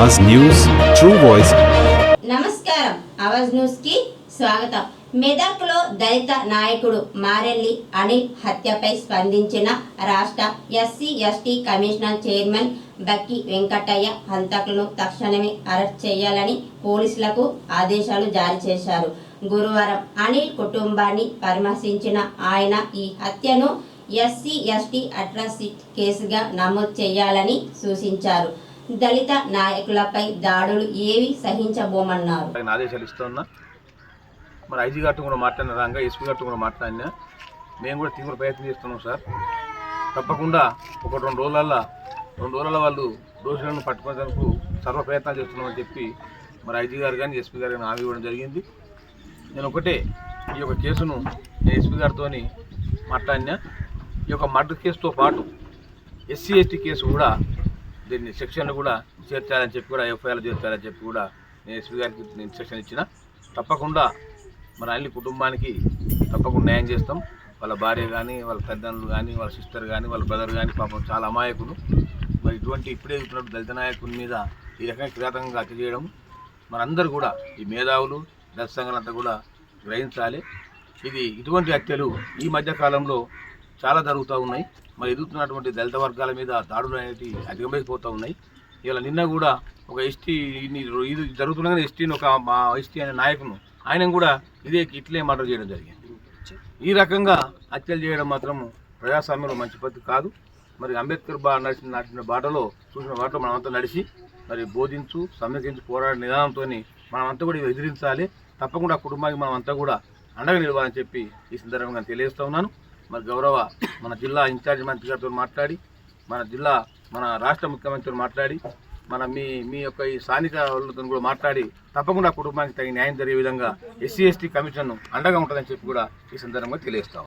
Awaaz news true voice. నమస్కారం. ఆవాజ్ న్యూస్కి స్వాగతం. మెదక్లో దళిత నాయకుడు మారెల్లి అనిల్ హత్యపై స్పందించిన రాష్ట్ర SC ST commissioner chairman Bakki Venkataiah హంతకులను తక్షణమే అరెస్ట్ చేయాలని పోలీసులకు ఆదేశాలు జారీ చేశారు. గురువారం అనిల్ కుటుంబాన్ని పరామర్శించిన ఆయన ఈ హత్యను ఎస్సీ ఎస్టీ అట్రాసిటీ కేసుగా నమోదు చేయాలని సూచించారు. దళిత నాయకులపై దాడులు ఏవి సహించబోమన్నారు? ఆదేశాలు ఇస్తున్నా మరి ఐజీ గారితో కూడా మాట్లాడిన రాగా ఎస్పీ గారితో కూడా మాట్లాడినా? మేము కూడా తీవ్ర ప్రయత్నం చేస్తున్నాం సార్. తప్పకుండా ఒక రెండు రోజులల్లో రెండు రోజుల వాళ్ళు దోషులను పట్టుకునేందుకు సర్వ ప్రయత్నాలు చేస్తున్నామని చెప్పి మరి ఐజీ గారు కానీ ఎస్పీ గారు కానీ హామీ ఇవ్వడం జరిగింది. నేను ఒకటే ఈ యొక్క కేసును నేను ఎస్పీ గారితో మాట్లాడినా. ఈ యొక్క మర్డర్ కేసుతో పాటు ఎస్సీ ఎస్టీ కేసు కూడా దీన్ని సెక్షన్లు కూడా చేర్చాలని చెప్పి కూడా ఎఫ్ఐఆర్ చేర్చాలని చెప్పి కూడా నేను ఎస్పీ గారికి నేను ఇన్స్ట్రక్షన్ ఇచ్చిన. తప్పకుండా మన అన్ని కుటుంబానికి తప్పకుండా న్యాయం చేస్తాం. వాళ్ళ భార్య కానీ వాళ్ళ తల్లిదండ్రులు కానీ వాళ్ళ సిస్టర్ కానీ వాళ్ళ బ్రదర్ కానీ పాపం చాలా అమాయకులు. మరి ఇటువంటి ఇప్పుడే చూస్తున్నట్టు దళిత నాయకుని మీద ఈ రకంగా కిరాతకంగా హత్య చేయడం మనందరూ కూడా ఈ మేధావులు దళిత సంఘాలంతా కూడా గ్రహించాలి. ఇది ఇటువంటి హత్యలు ఈ మధ్యకాలంలో చాలా జరుగుతూ ఉన్నాయి. మరి ఎదుగుతున్నటువంటి దళిత వర్గాల మీద దాడులు అనేవి అధిగమైపోతూ ఉన్నాయి. ఇలా నిన్న కూడా ఒక ఎస్టీ ఇది జరుగుతుండగానే ఎస్టీని ఒక మా ఎస్టీ అనే నాయకును ఆయన కూడా ఇదే ఇట్లే మర్డర్ చేయడం జరిగింది. ఈ రకంగా హత్యలు చేయడం మాత్రం ప్రజాస్వామ్యంలో మంచి పద్ధతి కాదు. మరి అంబేద్కర్ బా నడిచిన నాటిన బాటలో చూసిన బాటలో మనమంతా నడిచి మరి బోధించు సంరక్షించి పోరాడే నిదానంతో మనమంతా కూడా ఎదిరించాలి. తప్పకుండా కుటుంబానికి మనమంతా కూడా అండగా నిలవాలని చెప్పి ఈ సందర్భంగా తెలియజేస్తా ఉన్నాను. మరి గౌరవ మన జిల్లా ఇన్ఛార్జ్ మంత్రి గారితో మాట్లాడి మన జిల్లా మన రాష్ట్ర ముఖ్యమంత్రితో మాట్లాడి మన మీ మీ యొక్క ఈ స్థానిక వాళ్ళతో కూడా మాట్లాడి తప్పకుండా కుటుంబానికి తగిన న్యాయం జరిగే విధంగా ఎస్సీ ఎస్టీ కమిషన్ అండగా ఉంటుందని చెప్పి కూడా ఈ సందర్భంగా తెలియజేస్తాం.